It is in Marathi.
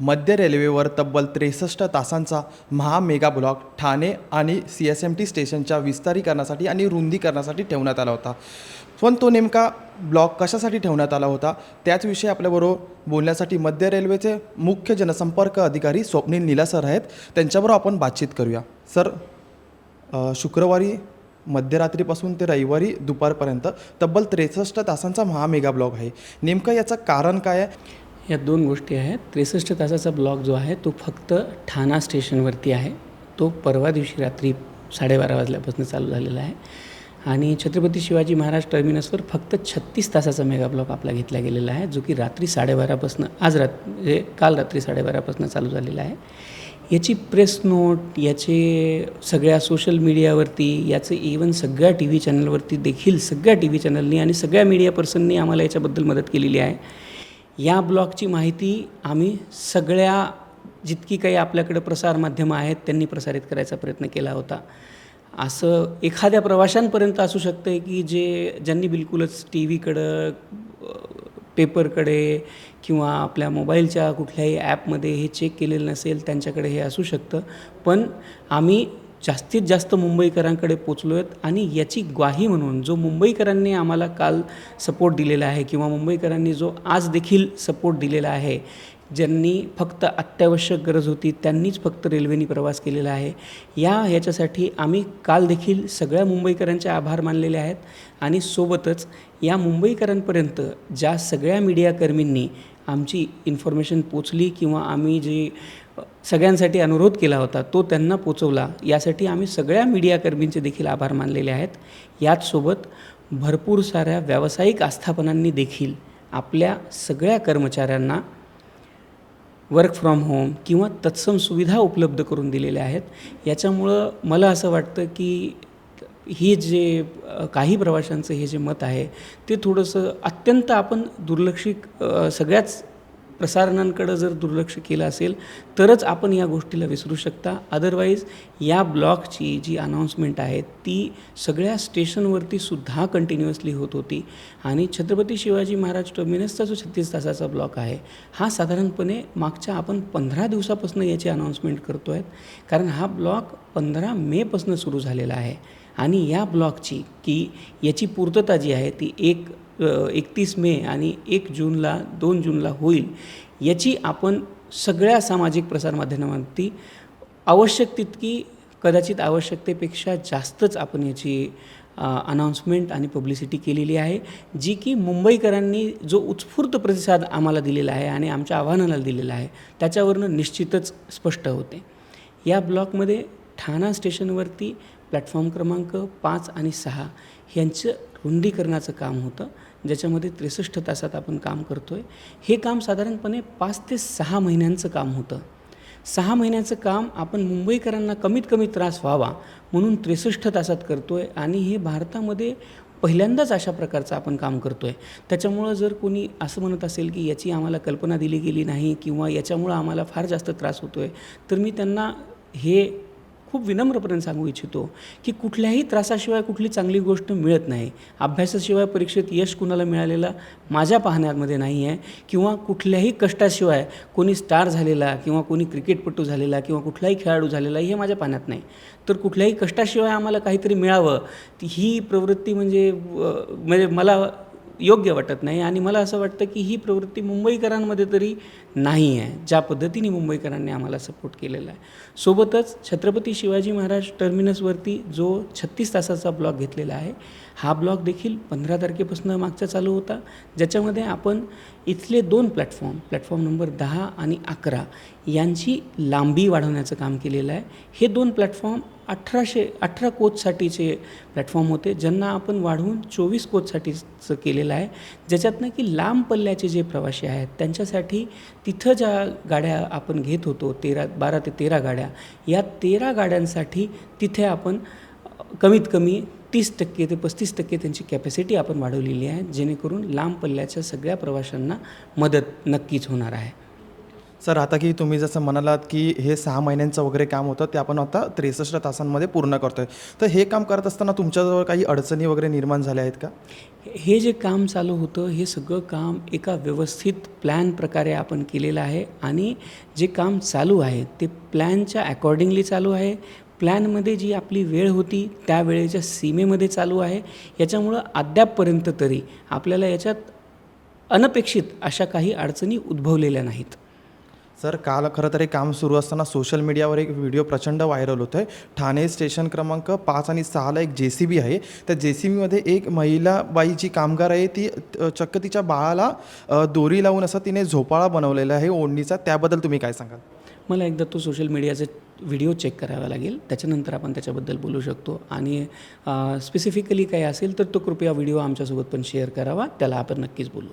मध्य रेल्वेवर तब्बल त्रेसष्ट तासांचा महामेगा ब्लॉक ठाणे आणि सी एस एम टी स्टेशनच्या विस्तारीकरणासाठी आणि रुंदीकरणासाठी ठेवण्यात आला होता. पण तो नेमका ब्लॉक कशासाठी ठेवण्यात आला होता? त्याचविषयी आपल्याबरोबर बोलण्यासाठी मध्य रेल्वेचे मुख्य जनसंपर्क अधिकारी स्वप्नील निला सर आहेत. त्यांच्याबरोबर आपण बातचीत करूया. सर शुक्रवारी मध्यरात्रीपासून ते रविवारी दुपारपर्यंत तब्बल त्रेसष्ट तासांचा महामेगा ब्लॉक आहे. नेमकं याचं कारण काय आहे? या दोन गोष्टी आहेत. त्रेसष्ट तासाचा ब्लॉक जो आहे तो फक्त ठाणा स्टेशनवरती आहे. तो परवा दिवशी रात्री साडेबारा वाजल्यापासून चालू झालेला आहे. आणि छत्रपती शिवाजी महाराज टर्मिनसवर फक्त छत्तीस तासाचा मेगा ब्लॉक आपला घेतला गेलेला आहे जो की रात्री साडेबारापासून आज रात म्हणजे काल रात्री साडेबारापासून चालू झालेला आहे. याची प्रेस नोट याचे सगळ्या सोशल मीडियावरती याचं इवन सगळ्या टी व्ही चॅनलवरती देखील सगळ्या टी व्ही चॅनलनी आणि सगळ्या मीडिया पर्सननी आम्हाला याच्याबद्दल मदत केलेली आहे. या ब्लॉगची माहिती आम्ही सगळ्या जितकी काही आपल्याकडे प्रसारमाध्यमं आहेत त्यांनी प्रसारित करायचा प्रयत्न केला होता. असं एखाद्या प्रवाशांपर्यंत असू शकतं आहे की जे ज्यांनी बिलकुलच टी व्हीकडं पेपरकडे किंवा आपल्या मोबाईलच्या कुठल्याही ॲपमध्ये हे चेक केलेलं नसेल त्यांच्याकडे हे असू शकतं. पण आम्ही जास्तीत जास्त मुंबईकरांकडे पोचलो आहेत आणि याची ग्वाही म्हणून जो मुंबईकरांनी आम्हाला काल सपोर्ट दिलेला आहे किंवा मुंबईकरांनी जो आज देखील सपोर्ट दिलेला आहे ज्यांनी फक्त अत्यावश्यक गरज होती त्यांनीच फक्त रेल्वेने प्रवास केलेला आहे या ह्याच्यासाठी आम्ही काल देखील सगळ्या मुंबईकरांचे आभार मानलेले आहेत आणि सोबतच या मुंबईकरांपर्यंत ज्या सगळ्या मीडियाकर्मींनी आमची इन्फॉर्मेशन पोचली किंवा आम्ही जी सगळ्यांसाठी अनुरोध केला होता तो त्यांना पोचवला. यासाठी आम्ही सगळ्या मीडियाकर्मींचे देखील आभार मानलेले आहेत. याचसोबत भरपूर साऱ्या व्यावसायिक आस्थापनांनी देखील आपल्या सगळ्या कर्मचाऱ्यांना वर्क फ्रॉम होम किंवा तत्सम सुविधा उपलब्ध करून दिलेल्या आहेत. याच्यामुळं मला असं वाटतं की ही जे काही प्रवाशांचं हे जे मत आहे ते थोडंसं अत्यंत आपण दुर्लक्षित सगळ्याच प्रसारणांकडं जर दुर्लक्ष केलं असेल तरच आपण या गोष्टीला विसरू शकता. अदरवाईज या ब्लॉकची जी अनाऊन्समेंट आहे ती सगळ्या स्टेशनवरती सुद्धा कंटिन्युअसली होत होती. आणि छत्रपती शिवाजी महाराज टर्मिनसचा जो छत्तीस तासाचा ब्लॉक आहे हा साधारणपणे मागच्या आपण पंधरा दिवसापासून याची अनाऊन्समेंट करतो आहेत कारण हा ब्लॉक पंधरा मेपासून सुरू झालेला आहे. आणि या ब्लॉकची की याची पूर्तता जी आहे ती एक एकतीस मे आणि एक जूनला दोन जूनला होईल याची आपण सगळ्या सामाजिक प्रसारमाध्यमांती आवश्यक तितकी कदाचित आवश्यकतेपेक्षा जास्तच आपण याची अनाऊन्समेंट आणि पब्लिसिटी केलेली आहे जी की मुंबईकरांनी जो उत्स्फूर्त प्रतिसाद आम्हाला दिलेला आहे आणि आमच्या आव्हानाला दिलेला आहे त्याच्यावरनं निश्चितच स्पष्ट होते. या ब्लॉकमध्ये ठाणा स्टेशनवरती प्लॅटफॉर्म क्रमांक पाच आणि सहा यांचं रुंदीकरणाचं काम होतं ज्याच्यामध्ये त्रेसष्ट तासात आपण काम करतो आहे हे काम साधारणपणे पाच ते सहा महिन्यांचं काम होतं. सहा महिन्याचं काम आपण मुंबईकरांना कमीत कमी त्रास व्हावा म्हणून त्रेसष्ट तासात करतो आहे आणि हे भारतामध्ये पहिल्यांदाच अशा प्रकारचं आपण काम करतो आहे त्याच्यामुळं जर कोणी असं म्हणत असेल की याची आम्हाला कल्पना दिली गेली नाही किंवा याच्यामुळं आम्हाला फार जास्त त्रास होतो आहे तर मी त्यांना हे खूप विनम्रपणे सांगू इच्छितो की कुठल्याही त्रासाशिवाय कुठली चांगली गोष्ट मिळत नाही. अभ्यासाशिवाय परीक्षेत यश कुणाला मिळालेला माझ्या पाहण्यामध्ये नाही आहे किंवा कुठल्याही कष्टाशिवाय कोणी स्टार झालेला किंवा कोणी क्रिकेटपटू झालेला किंवा कुठलाही खेळाडू झालेला हे माझ्या पाहण्यात नाही. तर कुठल्याही कष्टाशिवाय आम्हाला काहीतरी मिळावं ती ही प्रवृत्ती म्हणजे म्हणजे मला योग्य वाटत नाही. आणि मला असं वाटतं की ही प्रवृत्ती मुंबईकरांमध्ये तरी नाही आहे ज्या पद्धतीने मुंबईकरांनी आम्हाला सपोर्ट केलेला आहे. सोबतच छत्रपती शिवाजी महाराज टर्मिनसवरती जो छत्तीस तासाचा ब्लॉक घेतलेला आहे हा ब्लॉक देखील पंधरा तारखेपासून मागचा चालू होता. ज्याच्यामध्ये आपण इथले दोन प्लॅटफॉर्म प्लॅटफॉर्म नंबर दहा आणि अकरा यांची लांबी वाढवण्याचं काम केलेलं आहे. हे दोन प्लॅटफॉर्म अठराशे अठरा कोचसाठीचे प्लॅटफॉर्म होते ज्यांना आपण वाढवून चोवीस कोचसाठीचं केलेलं आहे. ज्याच्यातनं की लांब पल्ल्याचे जे प्रवासी आहेत त्यांच्यासाठी तिथं ज्या गाड्या आपण घेत होतो तेरा बारा ते तेरा गाड्या या तेरा गाड्यांसाठी तिथे आपण कमीत कमी तीस टक्के ते पस्तीस टक्के त्यांची कॅपॅसिटी आपण वाढवलेली आहे जेणेकरून लांब पल्ल्याच्या सगळ्या प्रवाशांना मदत नक्कीच होणार आहे. सर आता की तुम्ही जसं म्हणालात की हे सहा महिन्यांचं वगैरे काम होतं ते आपण आता त्रेसष्ट तासांमध्ये पूर्ण करतोय. तर हे काम करत असताना तुमच्याजवळ काही अडचणी वगैरे निर्माण झाल्या आहेत का? हे जे काम चालू होतं हे सगळं काम एका व्यवस्थित प्लॅन प्रकारे आपण केलेलं आहे आणि जे काम चालू आहे ते प्लॅनच्या अकॉर्डिंगली चालू आहे. प्लॅनमध्ये जी आपली वेळ होती त्या वेळेच्या सीमेमध्ये चालू आहे. याच्यामुळं अद्यापपर्यंत तरी आपल्याला याच्यात अनपेक्षित अशा काही अडचणी उद्भवलेल्या नाहीत. सर काल खरं तर हे काम सुरू असताना सोशल मीडियावर एक व्हिडिओ प्रचंड व्हायरल होतो आहे ठाणे स्टेशन क्रमांक पाच आणि सहाला एक जे सी बी आहे. त्या जे सी बीमध्ये एक महिला बाई जी कामगार आहे ती चक्क तिच्या बाळाला दोरी लावून असं तिने झोपाळा बनवलेला आहे ओढणीचा. त्याबद्दल तुम्ही काय सांगाल? मला एकदा तो सोशल मीडियाचे व्हिडिओ चेक करावा लागेल. त्याच्यानंतर आपण त्याच्याबद्दल बोलू शकतो. आणि स्पेसिफिकली काही असेल तर तो कृपया व्हिडिओ आमच्यासोबत पण शेअर करावा. त्याला आपण नक्कीच बोलू.